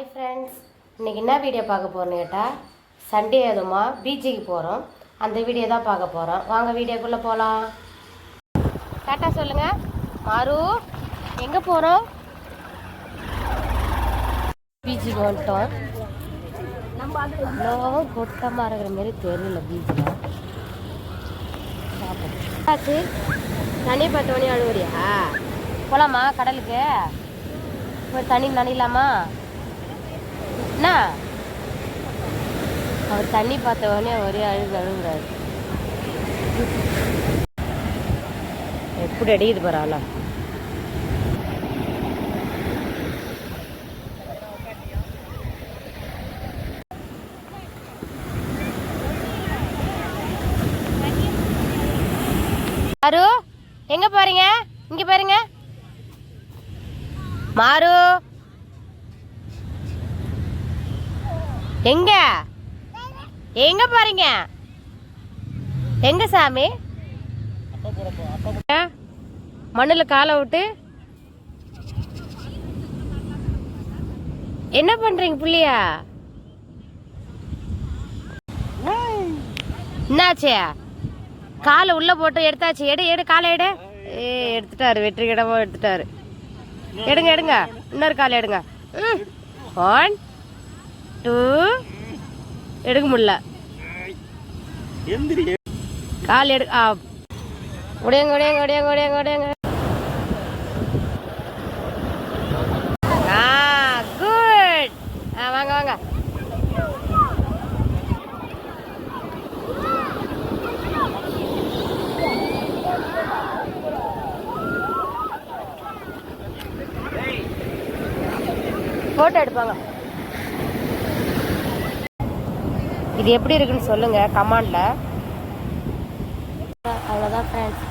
Hi friends இன்றைக்கி என்ன video பார்க்க போகிறோன்னு கேட்டால் சண்டே அதுமா பீச்சுக்கு போகிறோம் அந்த வீடியோ தான் பார்க்க போகிறோம் வாங்க வீடியோக்குள்ளே போகலாம் டாட்டா சொல்லுங்கள் மாரு எங்கே போகிறோம் பீச்சுக்கு வந்துட்டோம். அவ்வளோவும் கூட்டமாக இருக்கிற மாரி தெரியல பீச்சில் ஆச்சு தனி பத்து மணி அழுவுறியா? போகலாமா கடலுக்கு? ஒரு தண்ணி நனையலாமா என்ன? அவர் தண்ணி பார்த்த உடனே ஒரே அழுது அழுகுறாரு. எப்படி அடிக்குது பாரு மாரு எங்க போறீங்க? இங்க பாருங்க. மாரு எங்க? எங்க போறீங்க? எங்க சாமி? மண்ணில் காலை விட்டு? என்ன பண்றீங்க புள்ளியா? என்னாச்சு? காலை உள்ள போட்டு எடுத்தாச்சு. எடு எடு காலை எடு. ஏ எடுத்துட்டாரு வெற்றிகரமா எடுத்துட்டாரு. எடுங்க எடுங்க. இன்னொரு காலை எடுங்க. ஆன் டூ எடுக்க முடியல. கால் எடு ஆ. உடையங்க உடையங்க உடையங்க உடையங்க உடையங்க. ஆ குட். ஆ வாங்க வாங்க. போட்டோ எடுப்பாங்க. இது எப்படி இருக்குன்னு சொல்லுங்க கமாண்ட்ல அவ்வளோதான் ஃப்ரெண்ட்ஸ்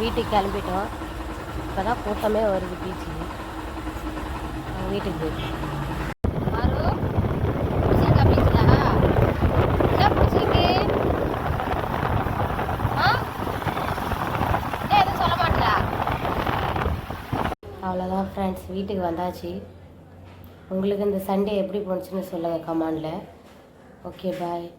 வீட்டுக்கு கிளம்பிட்டோம். இப்போ தான் கூட்டமே வருது நாங்கள் வீட்டுக்கு போயிட்டோம் அவ்வளோதான் ஃப்ரெண்ட்ஸ் வீட்டுக்கு வந்தாச்சு. உங்களுக்கு இந்த சண்டே எப்படி போணுச்சுன்னு சொல்லுங்கள் கமாண்டில் okay bye.